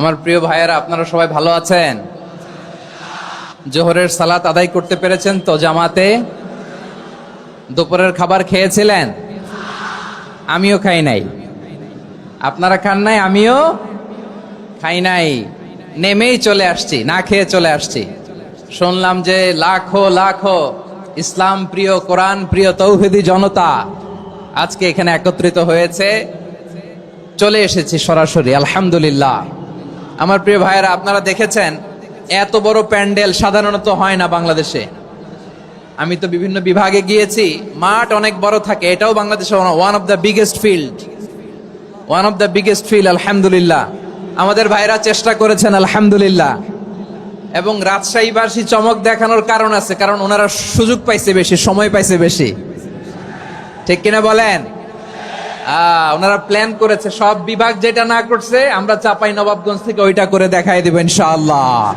আমার প্রিয় ভাইয়েরা, আপনারা সবাই ভালো আছেন? জোহরের সালাত আদায় করতে পেরেছেন তো জামাতে? দুপুরের খাবার খেয়েছিলেন? আমিও খাই নাই। আপনারা খান নাই, আমিও খাই নাই। নেমেই চলে আসছি, না খেয়ে চলে আসছি। শুনলাম যে লাখো লাখো ইসলাম প্রিয়, কোরআন প্রিয়, তৌহিদি জনতা আজকে এখানে একত্রিত হয়েছে। চলে এসেছি সরাসরি, আলহামদুলিল্লাহ। আমার প্রিয় ভাইয়েরা, আপনারা দেখেছেন, এত বড় প্যান্ডেল সাধারণত হয় না বাংলাদেশে। আমি তো বিভিন্ন বিভাগে গিয়েছি, মাঠ অনেক বড় থাকে, এটাও বাংলাদেশে one of the biggest field one of the biggest field আলহামদুলিল্লাহ। আমাদের ভাইরা চেষ্টা করেছেন, আলহামদুলিল্লাহ। এবং রাজশাহীবাসী চমক দেখানোর কারণ আছে, কারণ ওনারা সুযোগ পাইছে বেশি, সময় পাইছে বেশি। ঠিক কিনা বলেন? ওনারা প্ল্যান করেছে। সব বিভাগ যেটা না করছে, আমরা চাপাই নবাবগঞ্জ থেকে ওইটা করে দেখাই দেবো ইনশাআল্লাহ।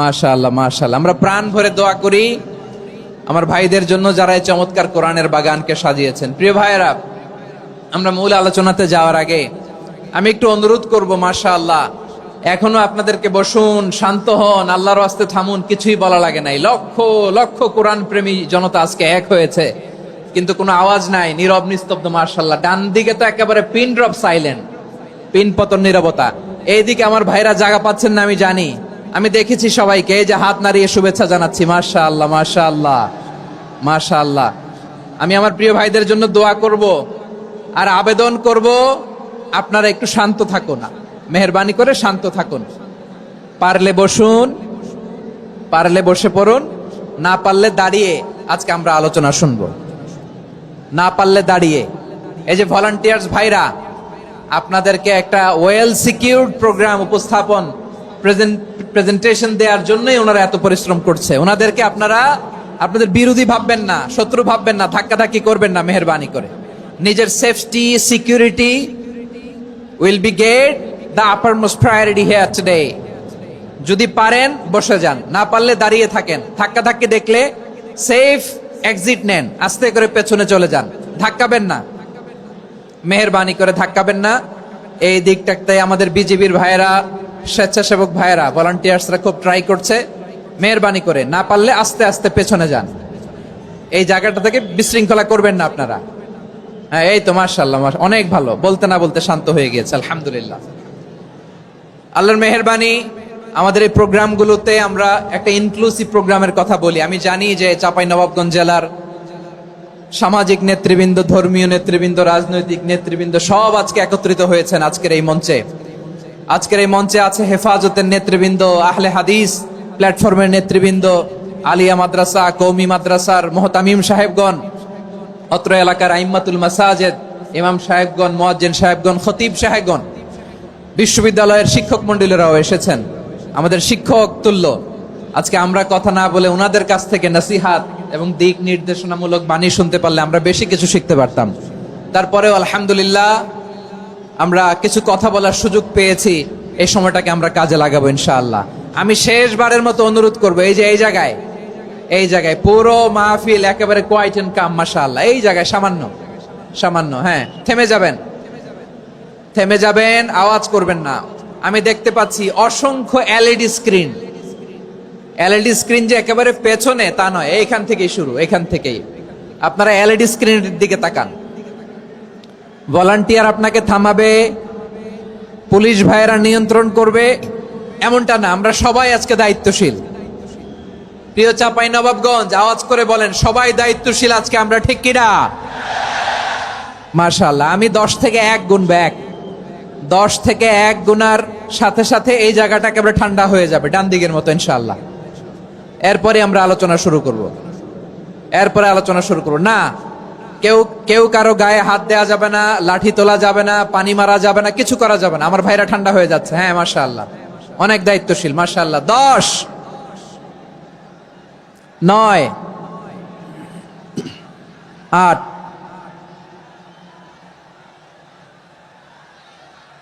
মাশাআল্লাহ মাশাআল্লাহ। আমরা প্রাণ ভরে দোয়া করি আমার ভাইদের জন্য যারা এই চমৎকার কোরআনের বাগানকে সাজিয়েছেন। প্রিয় ভাইয়েরা, আমরা মূল আলোচনাতে যাওয়ার আগে আমি একটু অনুরোধ করব, মাশাআল্লাহ। এখনও আপনাদেরকে বসুন, শান্ত হন, আল্লাহর আস্তে থামুন, কিছুই বলা লাগে নাই। লক্ষ লক্ষ কোরআন প্রেমী জনতা আজকে এক হয়েছে। কিন্তু কোনো আওয়াজ নাই, নীরব, নিস্তব্ধ মার্শাল্লাহ ডান দিকে তো একেবারে পিন ড্রপ সাইলেন্ট পিন পতন নীরবতা। এইদিকে আমার ভাইরা জায়গা পাচ্ছেন না, আমি জানি। আমি দেখেছি সবাইকে, এই যে হাত নাড়িয়ে শুভেচ্ছা জানাচ্ছি। মাশা আল্লাহ মাশা আল্লাহ মাশা আল্লাহ আমি আমার প্রিয় ভাইদের জন্য দোয়া করব আর আবেদন করব, আপনারা একটু শান্ত থাকুন, মেহরবানি করে শান্ত থাকুন। পারলে বসুন, পারলে বসে পড়ুন, না পারলে দাঁড়িয়ে আজকে আমরা আলোচনা শুনব। না পারলে দাঁড়িয়ে। এই যে ভলান্টিয়ার্স ভাইরা, আপনাদেরকে একটা ওয়েল সিকিউরড প্রোগ্রাম উপস্থাপন প্রেজেন্টেশন দেওয়ার জন্যই ওনারা এত পরিশ্রম করছে। ওনাদেরকে আপনারা, আপনাদের বিরোধী ভাববেন না, শত্রু ভাববেন না, ধাক্কাধাক্কি করবেন না, মেহরবানি করে। নিজের safety security will be get the upper most priority here today যদি পারেন, বসে যান। না পারলে দাঁড়িয়ে থাকেন। ধাক্কা ধাক্কি দেখলে সেফ এক্সিট নেন। আস্তে করে পেছনে চলে যান। ধাক্কাবেন না। মেহরবানি করে ধাক্কাবেন না। এই দিকটাতে আমাদের বিজেপির ভাইয়েরা, স্বেচ্ছাসেবক ভাইয়েরা ভলান্টিয়ার্সরা খুব ট্রাই করছে। মেহরবানি করে। না পারলে আস্তে আস্তে পেছনে যান। এই জায়গাটা থেকে বিশৃঙ্খলা করবেন না আপনারা। হ্যাঁ এই তো মার্শাল্লাহ অনেক ভালো। বলতে না বলতে শান্ত হয়ে গিয়েছে, আলহামদুলিল্লাহ। আল্লাহর মেহরবানি আমাদের এই প্রোগ্রামগুলোতে আমরা একটা ইনক্লুসিভ প্রোগ্রামের কথা বলি। আমি জানি যে চাপাই নবাবগঞ্জ জেলার সামাজিক নেতৃবৃন্দ, ধর্মীয় নেতৃবৃন্দ, রাজনৈতিক নেতৃবৃন্দ সব আজকে একত্রিত হয়েছেন আজকের এই মঞ্চে। আজকের এই মঞ্চে আছে হেফাজতের নেতৃবৃন্দ, আহলে হাদিস প্ল্যাটফর্মের নেতৃবৃন্দ, আলিয়া মাদ্রাসা, কৌমি মাদ্রাসার মোহতামিম সাহেবগণ, অত্র এলাকার আইম্মাতুল মাসাজেদ, ইমাম সাহেবগণ, মোয়াজ্জেন সাহেবগণ, খতিব সাহেবগণ, বিশ্ববিদ্যালয়ের শিক্ষক মন্ডলীরাও এসেছেন। আমাদের শিক্ষক তুল্য, আজকে আমরা কথা না বলে ওনাদের কাছ থেকে নসিহাত এবং দিক নির্দেশনামূলক বাণী শুনতে পারলে আমরা বেশি কিছু শিখতে পারতাম। তারপরেও আলহামদুলিল্লাহ, আমরা কিছু কথা বলার সুযোগ পেয়েছি, এই সময়টাকে আমরা কাজে লাগাবো ইনশাআল্লাহ। আমি শেষবারের মতো অনুরোধ করব, এই যে এই জায়গায় এই জায়গায়, পুরো মাহফিল একেবারে কোয়াইট এন্ড কাম মাশাআল্লাহ। এই জায়গায়, সামান্য সামান্য হ্যাঁ থেমে যাবেন থেমে যাবেন, আওয়াজ করবেন না। আমি দেখতে পাচ্ছি অসংখ্য এলইডি স্ক্রিন। এলইডি স্ক্রিন যে একেবারে পেছনে, তা নয়, এইখান থেকেই শুরু, এখান থেকেই। আপনারা এলইডি স্ক্রিনের দিকে তাকান। ভলান্টিয়ার আপনাকে থামাবে, পুলিশ ভাইয়েরা নিয়ন্ত্রণ করবে, এমনটা না, আমরা সবাই আজকে দায়িত্বশীল। প্রিয় চাপাই নবাবগঞ্জ, আওয়াজ করে বলেন, সবাই দায়িত্বশীল আজকে আমরা, ঠিক কিনা? মার্শাল্লাহ আমি দশ থেকে এক গুণ ব্যাক। দশ থেকে এক গুণার সাথে সাথে এই জায়গাটা একেবারে ঠান্ডা হয়ে যাবে, ডান দিকের মতো ইনশাল্লাহ এরপরে আমরা আলোচনা শুরু করব। এরপরে আলোচনা শুরু করব। না, কেউ কেউ কারও গায়ে হাত দেওয়া যাবে না, লাঠি তোলা যাবে না, পানি মারা যাবে না, কিছু করা যাবে না। আমার ভাইরা ঠান্ডা হয়ে যাচ্ছে। হ্যাঁ মাশা আল্লাহ অনেক দায়িত্বশীল মাশা আল্লাহ দশ, নয়, আট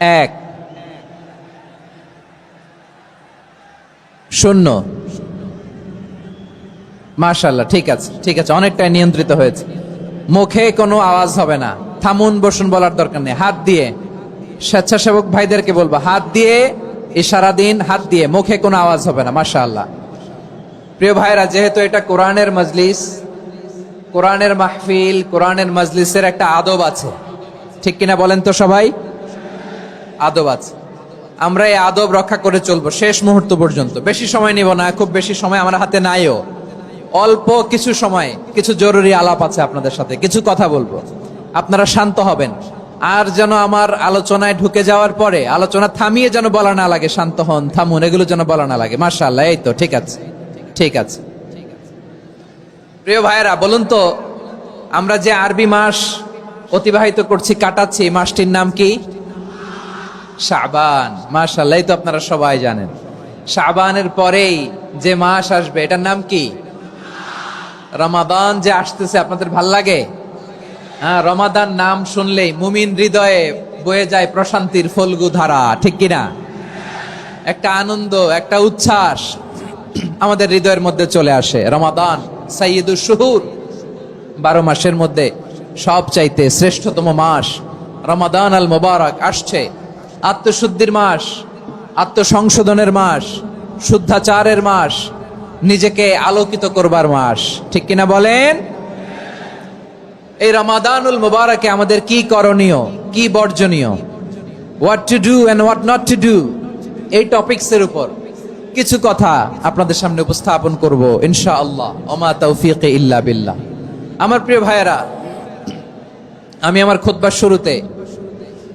এক। শূন্য। মাশাল্লাহ ঠিক আছে ঠিক আছে, অনেকটাই নিয়ন্ত্রিত হয়েছে। মুখে কোনো আওয়াজ হবে না। থামুন, বসুন বলার দরকার নেই। হাত দিয়ে। স্বেচ্ছাসেবক ভাইদেরকে বলব, হাত দিয়ে, ইশারা দিন, হাত দিয়ে, মুখে কোনো আওয়াজ হবে না, মাশাআল্লাহ। প্রিয় ভাইরা যেহেতু এটা কোরআনের মজলিস, কোরআনের মাহফিল, কোরআনের মজলিসের একটা আদব আছে। ঠিক কিনা বলেন তো সবাই? আদব আছে। আমরা এই আদব রক্ষা করে চলবো শেষ মুহূর্ত পর্যন্ত। বেশি সময় নিব না, খুব বেশি সময় আমার হাতে নাইও। অল্প কিছু সময়, কিছু জরুরি আলাপ আছে আপনাদের সাথে, কিছু কথা বলব। আপনারা শান্ত হবেন। আর যেন আমার আলোচনায় ঢুকে যাওয়ার পরে, আলোচনা থামিয়ে যেন বলা না লাগে, শান্ত হন, থামুন, এগুলো যেন বলা না লাগে। মার্শাল্লাহ এই তো, ঠিক আছে ঠিক আছে। প্রিয় ভাইয়েরা, বলুন তো, আমরা যে আরবি মাস অতিবাহিত করছি, কাটাচ্ছি মাসটির নাম কি? শাবান মাশাল্লাহ তো আপনারা সবাই জানেন। শাবানের পরেই যে মাস আসবে, এটার নাম কি? রমাদান যে আসতেছে, আপনাদের ভালো লাগে? হ্যাঁ রমাদান নাম শুনলেই মুমিন হৃদয়ে বয়ে যায় প্রশান্তির ফলগু ধারা, ঠিক কিনা? একটা আনন্দ, একটা উচ্ছ্বাস আমাদের হৃদয়ের মধ্যে চলে আসে। রমাদান সাইয়দুর শুহুর, বারো মাসের মধ্যে সব চাইতে শ্রেষ্ঠতম মাস। রমাদান আল মোবারক আসছে। আত্মশুদ্ধির মাস, আত্মসংশোধনের মাস, শুদ্ধাচারের মাস, নিজেকে আলোকিত করবার মাস। ঠিক কিনা বলেন? এই রমাদানুল মুবারকে আমাদের কি করণীয়, কি বর্জনীয়? What to do and what not to do এই টপিকসের উপর কিছু কথা আপনাদের সামনে উপস্থাপন করব ইনশা আল্লাহ ওমা তৌফিক ইল্লা বিল্লাহ। আমার প্রিয় ভাইয়েরা, আমি আমার খুতবার শুরুতে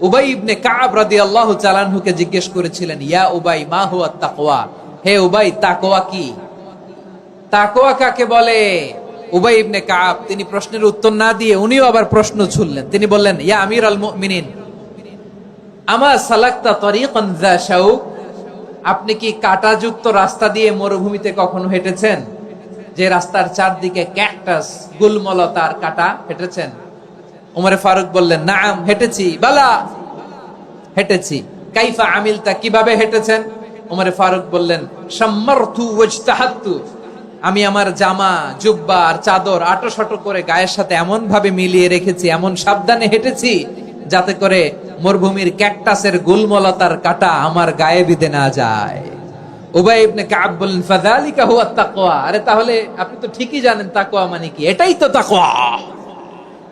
উবাই ইবনে কাব রাদিয়াল্লাহু তাআলা আনহুকে জিজ্ঞেস করেছিলেন, ইয়া উবাই, মা হুয়া তাকওয়া? হে উবাই, তাকওয়া কি? তাকওয়া কাকে বলে? উবাই ইবনে কাব। তিনি প্রশ্নের উত্তর না দিয়ে উনিও আবার প্রশ্ন ছুড়লেন। তিনি বললেন, ইয়া আমির আল মুমিনিন, আমা সালাক্তা তরিকান যা শাউক আপনি কি কাঁটাযুক্ত রাস্তা দিয়ে মরুভূমিতে কখনো হেঁটেছেন? যে রাস্তার চারদিকে ক্যাকটাস, গুলমলতার কাটা হেঁটেছেন। উমরে ফারুক বললেন, নাম, হেঁটেছি। বালা, হেঁটেছি। কাইফা আমিলতা, কীভাবে হেঁটেছেন? উমরে ফারুক বললেন আমি আমার জামা, জুব্বা আর চাদর আটো শটো করে গায়ের সাথে এমন ভাবে মিলিয়ে রেখেছি, এমন সাবধানে হেঁটেছি, যাতে করে মরুভূমির ক্যাকটাসের গুলমলতার কাটা আমার গায়ে বিধে না যায়। উবাই ইবনে কাব বললেন, ফাযালিকা হুয়া তাকওয়া। আরে তাহলে আপনি তো ঠিকই জানেন, তাকওয়া মানে কি? এটাই তো তাকওয়া।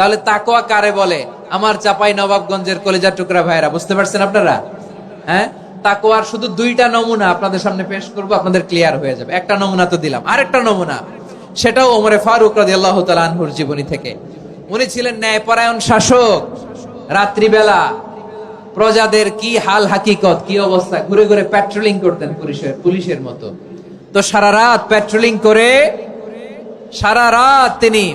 তাহলে তাকোয়া কারে বলে? আমার চাপাই নবাবগঞ্জের কলেজা টুকরা ভাইরা বুঝতে পারছেন আপনারা? হ্যাঁ? তাকওয়ার শুধু দুইটা নমুনা আপনাদের সামনে পেশ করব, আপনাদের ক্লিয়ার হয়ে যাবে। একটা নমুনা তো দিলাম। আরেকটা নমুনা, সেটাও ওমরে ফারুক রাদিয়াল্লাহু তাআলা জীবনী থেকে। উনি ছিলেন ন্যায়পরায়ণ শাসক। রাত্রিবেলা প্রজাদের কি হাল হাকিকত, কি অবস্থা? ঘুরে ঘুরে প্যাট্রোলিং করতেন পুলিশের পুলিশের মতো। তো সারা রাত প্যাট্রোলিং করে, সারা রাত তিনি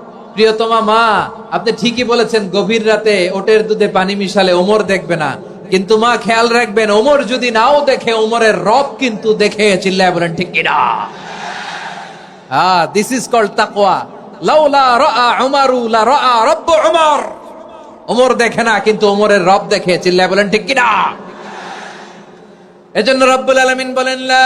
প্রিয়তমা মা আপনি ঠিকই বলেছেন গভীর রাতে ওটের দুধে পানি মিশালে ওমর দেখবে না। কিন্তু মা খেয়াল রাখবেন ওমর যদি নাও দেখে ওমরের রব কিন্তু দেখে চিল্লায় বলেন ঠিক কিনা? Ah, this is called taqwa. লাউলা রাআ উমারু লা রাআ রব্বু উমর। ওমর দেখে না কিন্তু ওমরের রব দেখে চিল্লায় বলেন ঠিক কিনা? এজন্য রব্বুল আলামিন বলেন লা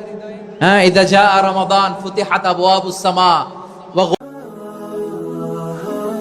ها إذا جاء رمضان فتحت أبواب السماء.